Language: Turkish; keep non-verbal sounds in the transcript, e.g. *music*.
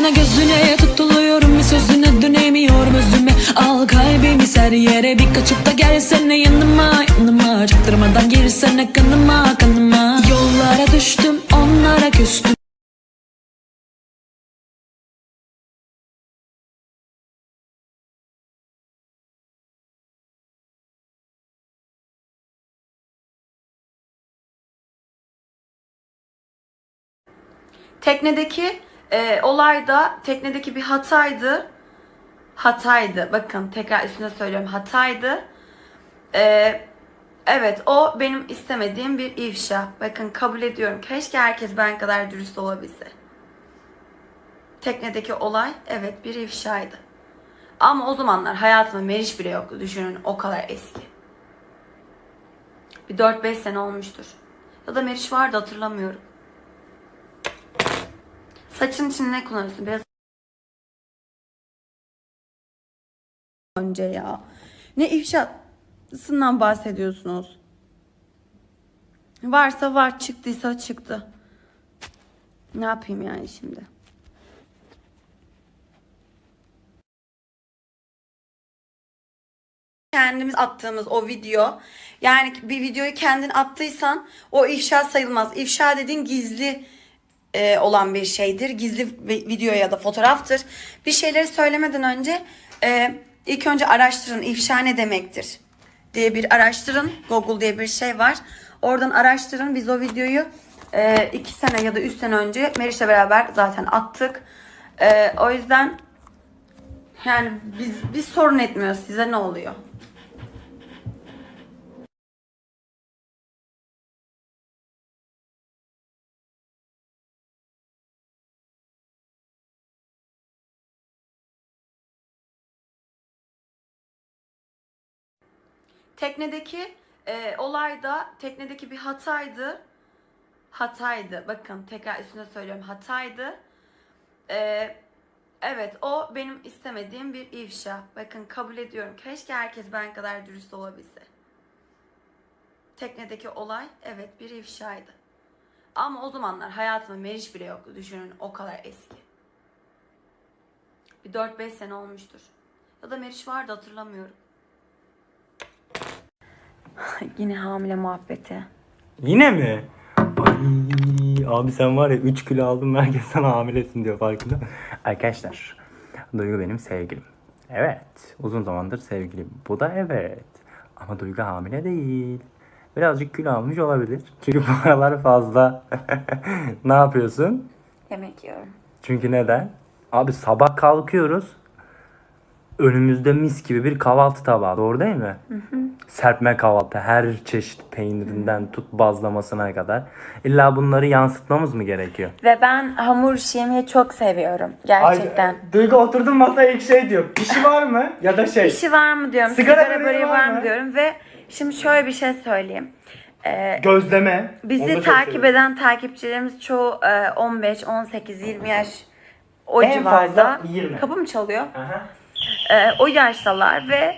Gözüne gözüne tutuluyorum bir sözüne dönemiyorum özüme. Al kalbimi ser yere bir kaçıp da gelsene yanıma. Yanıma Çaktırmadan girsene kanıma kanıma. Yollara düştüm onlara küstüm. Teknedeki e, olay da teknedeki bir hataydı. Hataydı. Bakın tekrar üstüne söylüyorum. Hataydı. E, evet o benim istemediğim bir ifşa. Bakın kabul ediyorum. Keşke herkes ben kadar dürüst olabilse. Teknedeki olay evet bir ifşaydı. Ama o zamanlar hayatımda Meriç bile yoktu. Düşünün o kadar eski. Bir 4-5 sene olmuştur. Ya da Meriç vardı hatırlamıyorum. Saçın için ne kullanıyorsun? Biraz önce ya. Ne ifşasından bahsediyorsunuz? Varsa var, çıktıysa çıktı. Ne yapayım yani şimdi? kendimiz attığımız o video yani bir videoyu kendin attıysan o ifşa sayılmaz. İfşa dediğin gizli e, olan bir şeydir. Gizli vi- video ya da fotoğraftır. Bir şeyleri söylemeden önce e, ilk önce araştırın ifşa ne demektir diye bir araştırın. Google diye bir şey var. Oradan araştırın. Biz o videoyu e, iki sene ya da üç sene önce Meriç'le beraber zaten attık. E, o yüzden yani biz, biz sorun etmiyoruz. Size ne oluyor? Teknedeki e, olay da teknedeki bir hataydı. Hataydı. Bakın tekrar üstüne söylüyorum. Hataydı. E, evet o benim istemediğim bir ifşa. Bakın kabul ediyorum. Keşke herkes ben kadar dürüst olabilse. Teknedeki olay evet bir ifşaydı. Ama o zamanlar hayatımda Meriç bile yoktu. Düşünün o kadar eski. Bir 4-5 sene olmuştur. Ya da Meriç vardı hatırlamıyorum. *laughs* Yine hamile muhabbeti. Yine mi? Ay, abi sen var ya 3 kilo aldın herkes sana hamilesin diyor farkında. Arkadaşlar Duygu benim sevgilim. Evet uzun zamandır sevgilim. Bu da evet. Ama Duygu hamile değil. Birazcık kilo almış olabilir. Çünkü *laughs* bu aralar fazla. *laughs* ne yapıyorsun? Yemek yiyorum. Çünkü neden? Abi sabah kalkıyoruz. Önümüzde mis gibi bir kahvaltı tabağı. Doğru değil mi? Serpme kahvaltı. Her çeşit peynirinden tut bazlamasına kadar. İlla bunları yansıtmamız mı gerekiyor? Ve ben hamur işi yemeyi çok seviyorum. Gerçekten. Duygu oturdun masaya ilk şey diyor. İşi var mı? Ya da şey. İşi var mı diyorum. Sigara Sigara, böreği var var mı? diyorum. Ve şimdi şöyle bir şey söyleyeyim. Ee, Gözleme. Bizi takip eden takipçilerimiz çoğu e, 15, 18, 20 yaş o En civarda. fazla 20. Kapı mı çalıyor? Aha. Ee, o yaştalar ve